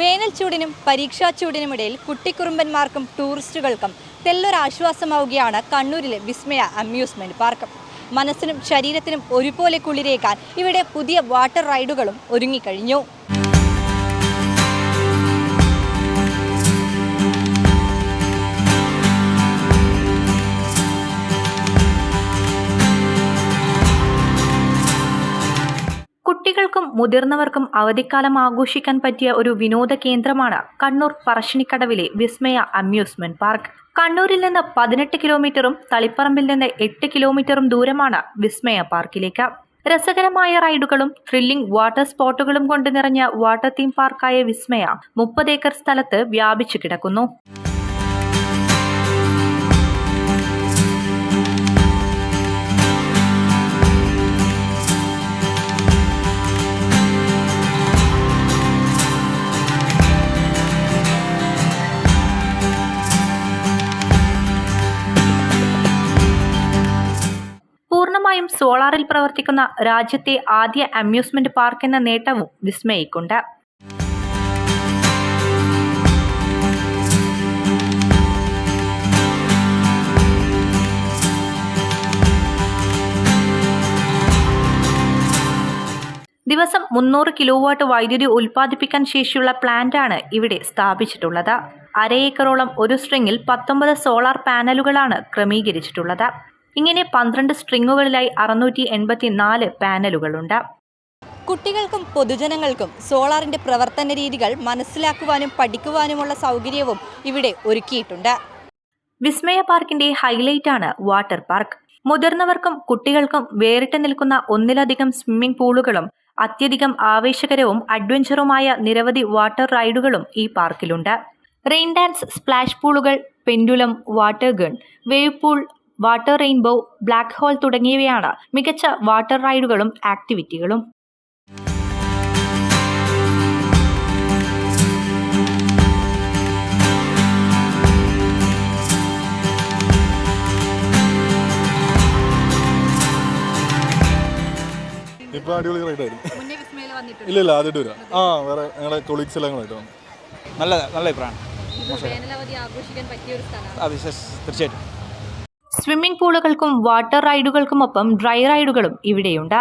വേനൽ ചൂടിനും പരീക്ഷാ ചൂടിനുമിടയിൽ കുട്ടിക്കുറുമ്പന്മാർക്കും ടൂറിസ്റ്റുകൾക്കും തെല്ലൊരാശ്വാസമാവുകയാണ് കണ്ണൂരിലെ വിസ്മയ അമ്യൂസ്മെന്റ് പാർക്ക്. മനസ്സിനും ശരീരത്തിനും ഒരുപോലെ കുളിരേക്കാൻ ഇവിടെ പുതിയ വാട്ടർ റൈഡുകളും ഒരുങ്ങിക്കഴിഞ്ഞു. കുട്ടികൾക്കും മുതിർന്നവർക്കും അവധിക്കാലം ആഘോഷിക്കാൻ പറ്റിയ ഒരു വിനോദ കേന്ദ്രമാണ് കണ്ണൂർ പറശ്ശിനിക്കടവിലെ വിസ്മയ അമ്യൂസ്മെന്റ് പാർക്ക്. കണ്ണൂരിൽ നിന്ന് പതിനെട്ട് കിലോമീറ്ററും തളിപ്പറമ്പിൽ നിന്ന് എട്ട് കിലോമീറ്ററും ദൂരമാണ് വിസ്മയ പാർക്കിലേക്ക്. രസകരമായ റൈഡുകളും ത്രില്ലിംഗ് വാട്ടർ സ്പോട്ടുകളും കൊണ്ട് നിറഞ്ഞ വാട്ടർ തീം പാർക്കായ വിസ്മയ മുപ്പത് ഏക്കർ സ്ഥലത്ത് വ്യാപിച്ചു കിടക്കുന്നു. സോളാറിൽ പ്രവർത്തിക്കുന്ന രാജ്യത്തെ ആദ്യ അമ്യൂസ്മെന്റ് പാർക്ക് എന്ന നേട്ടവും വിസ്മയിക്കുണ്ട് ദിവസം മുന്നൂറ് കിലോ വാട്ട് വൈദ്യുതി ഉൽപ്പാദിപ്പിക്കാൻ ശേഷിയുള്ള പ്ലാന്റാണ് ഇവിടെ സ്ഥാപിച്ചിട്ടുള്ളത്. അര ഏക്കറോളം ഒരു സ്ട്രിങ്ങിൽ പത്തൊമ്പത് സോളാർ പാനലുകളാണ് ക്രമീകരിച്ചിട്ടുള്ളത്. ഇങ്ങനെ പന്ത്രണ്ട് സ്ട്രിങ്ങുകളിലായി അറുന്നൂറ്റി എൺപത്തി നാല് പാനലുകളുണ്ട്. കുട്ടികൾക്കും പൊതുജനങ്ങൾക്കും സോളാറിന്റെ പ്രവർത്തന രീതികൾ മനസ്സിലാക്കുവാനും പഠിക്കുവാനുമുള്ള സൗകര്യവും ഇവിടെ ഒരുക്കിയിട്ടുണ്ട്. വിസ്മയ പാർക്കിന്റെ ഹൈലൈറ്റ് ആണ് വാട്ടർ പാർക്ക്. മുതിർന്നവർക്കും കുട്ടികൾക്കും വേറിട്ട് നിൽക്കുന്ന ഒന്നിലധികം സ്വിമ്മിംഗ് പൂളുകളും അത്യധികം ആവേശകരവും അഡ്വഞ്ചറുമായ നിരവധി വാട്ടർ റൈഡുകളും ഈ പാർക്കിലുണ്ട്. Rain dance splash പൂളുകൾ pendulum water gun wave pool water rainbow black hole തുടങ്ങിയവയാണ് മികച്ച വാട്ടർ റൈഡുകളും ആക്ടിവിറ്റികളും. ഇപ്പോൾ അടിപൊളി റൈഡായിരുന്നു. മുന്നേ വിസ്മയിൽ വന്നിട്ടുണ്ട്. ഇല്ല ഇല്ല ആദ്യമായിട്ട് വരാം. ആ വേറെ ഞങ്ങളെ കൊളീഗ്സ് എല്ലാം കൂടെ നല്ല നല്ല അഭിപ്രായമാണ്. വേനലവധി ആഘോഷിക്കാൻ പറ്റിയ ഒരു സ്ഥലമാണ്. അത് വിശേഷ- തീർച്ചയായിട്ടും. സ്വിമ്മിംഗ് പൂളുകൾക്കും വാട്ടർ റൈഡുകൾക്കുമൊപ്പം ഡ്രൈ റൈഡുകളും ഇവിടെയുണ്ട്.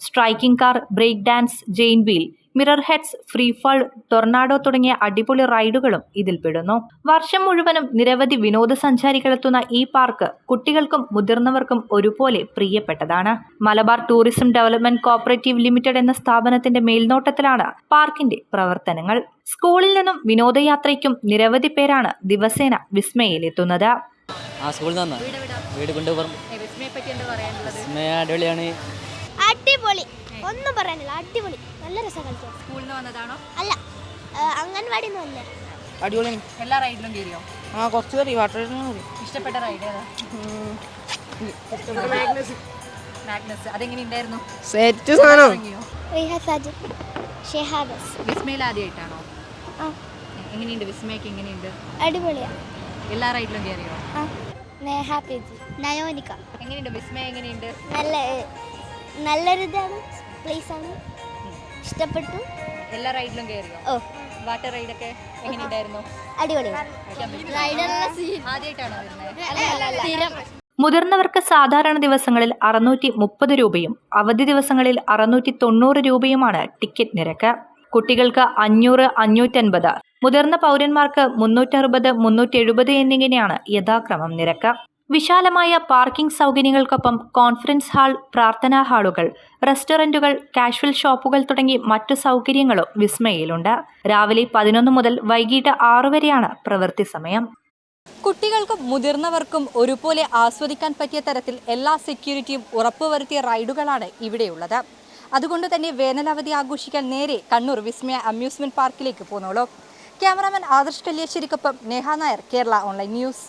Striking car break dance giant wheel mirror heads free fall tornado തുടങ്ങിയ അടിപൊളി റൈഡുകളും ഇതിൽപ്പെടുന്നു വർഷം മുഴുവനും നിരവധി വിനോദസഞ്ചാരികളെത്തുന്ന ഈ പാർക്ക് കുട്ടികൾക്കും മുതിർന്നവർക്കും ഒരുപോലെ പ്രിയപ്പെട്ടതാണ്. Malabar tourism development cooperative limited എന്ന സ്ഥാപനത്തിന്റെ മേൽനോട്ടത്തിലാണ് പാർക്കിന്റെ പ്രവർത്തനങ്ങൾ. സ്കൂളിൽ നിന്നും വിനോദയാത്രയ്ക്കും നിരവധി പേരാണ് ദിവസേന വിസ്മയിലെത്തുന്നത്. ആ സ്കൂളിൽ നിന്ന് വീട് കൊണ്ടുപോകും അടിപൊളിയാണ്. അടിപൊളി. ഒന്നും പറയാനില്ല. അടിപൊളി. നല്ല രസം സ്കൂളിൽ നിന്ന് വന്നതാണോ? അല്ല അംഗൻവാടി എല്ലാ റൈഡിലും കയറിയോ? ആ കുറച്ച് കയറി. വാട്ടർ ഇഷ്ടപ്പെട്ട റൈഡ് ഏതാ? മാഗ്നസ്. അതെങ്ങനെ ഉണ്ടായിരുന്നു? സെറ്റ് സാധനം. വിസ്മയിൽ ആദ്യമായിട്ടാണോ? എങ്ങനെയുണ്ട്? വിസ്മയ്ക്ക് എങ്ങനെയുണ്ട്? അടിപൊളിയാണ് എല്ലാ റൈഡിലും കയറിയോ? ആ. നേഹ പേജി നയോനിക. എങ്ങനെയുണ്ട്? വിസ്മയ എങ്ങനെയുണ്ട്? നല്ല ആണ്. ഇഷ്ടപ്പെട്ടു. എല്ലാ റൈഡിലും കയറിയോ ഓ. വാട്ടർ റൈഡൊക്കെ എങ്ങനെയുണ്ടായിരുന്നു? അടിപൊളി. ആദ്യമായിട്ടാണോ വരുന്നത് മുതിർന്നവർക്ക് സാധാരണ ദിവസങ്ങളിൽ അറുന്നൂറ്റി മുപ്പത് രൂപയും അവധി ദിവസങ്ങളിൽ അറുന്നൂറ്റി തൊണ്ണൂറ് രൂപയുമാണ് ടിക്കറ്റ് നിരക്ക്. കുട്ടികൾക്ക് അഞ്ഞൂറ് അഞ്ഞൂറ്റൻപത് മുതിർന്ന പൗരന്മാർക്ക് മുന്നൂറ്ററുപത് മുന്നൂറ്റി എഴുപത് എന്നിങ്ങനെയാണ് യഥാക്രമം നിരക്ക്. വിശാലമായ പാർക്കിംഗ് സൗകര്യങ്ങൾക്കൊപ്പം കോൺഫറൻസ് ഹാൾ പ്രാർത്ഥനാ ഹാളുകൾ റെസ്റ്റോറന്റുകൾ കാഷ്വൽ ഷോപ്പുകൾ തുടങ്ങി മറ്റു സൗകര്യങ്ങളും വിസ്മയയിലുണ്ട് രാവിലെ പതിനൊന്ന് മുതൽ വൈകിട്ട് ആറു വരെയാണ് പ്രവൃത്തി സമയം. കുട്ടികൾക്കും മുതിർന്നവർക്കും ഒരുപോലെ ആസ്വദിക്കാൻ പറ്റിയ തരത്തിൽ എല്ലാ സെക്യൂരിറ്റിയും ഉറപ്പുവരുത്തിയ റൈഡുകളാണ് ഇവിടെയുള്ളത്. അതുകൊണ്ട് തന്നെ വേനലവധി ആഘോഷിക്കാൻ നേരെ കണ്ണൂർ വിസ്മയ അമ്യൂസ്മെന്റ് പാർക്കിലേക്ക് പോന്നോളൂ. ക്യാമറാമാൻ ആദർശ് കല്യാശ്ശേരിക്കൊപ്പം നേഹ നായർ കേരള ഓൺലൈൻ ന്യൂസ്.